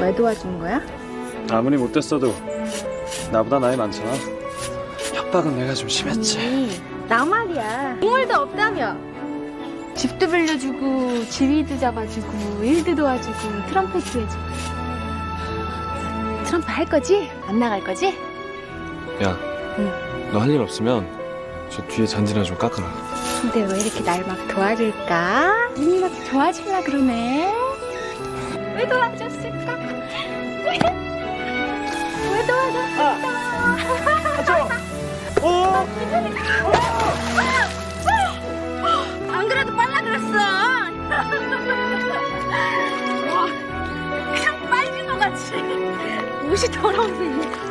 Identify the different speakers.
Speaker 1: 왜 도와준 거야?
Speaker 2: 아무리 못됐어도 나보다 나이 많잖아. 협박은 내가 좀 심했지.
Speaker 1: 나 말이야. 국물도 없다며. 집도 빌려주고, 지휘도 잡아주고, 일도 도와주고, 트럼펫도 해주고. 트럼펫 할 거지? 안 나갈 거지?
Speaker 2: 야, 너 할 일 없으면 저 뒤에 잔디나 좀 깎아라.
Speaker 1: 근데 왜 이렇게 날 막 도와줄까? 눈이 막 도와주려 그러네. 왜 도와줬 도와줬을까?
Speaker 2: 어?
Speaker 1: 안 그래도 빨라 그랬어. 와, 그냥 것 같이. 옷이 더러워서.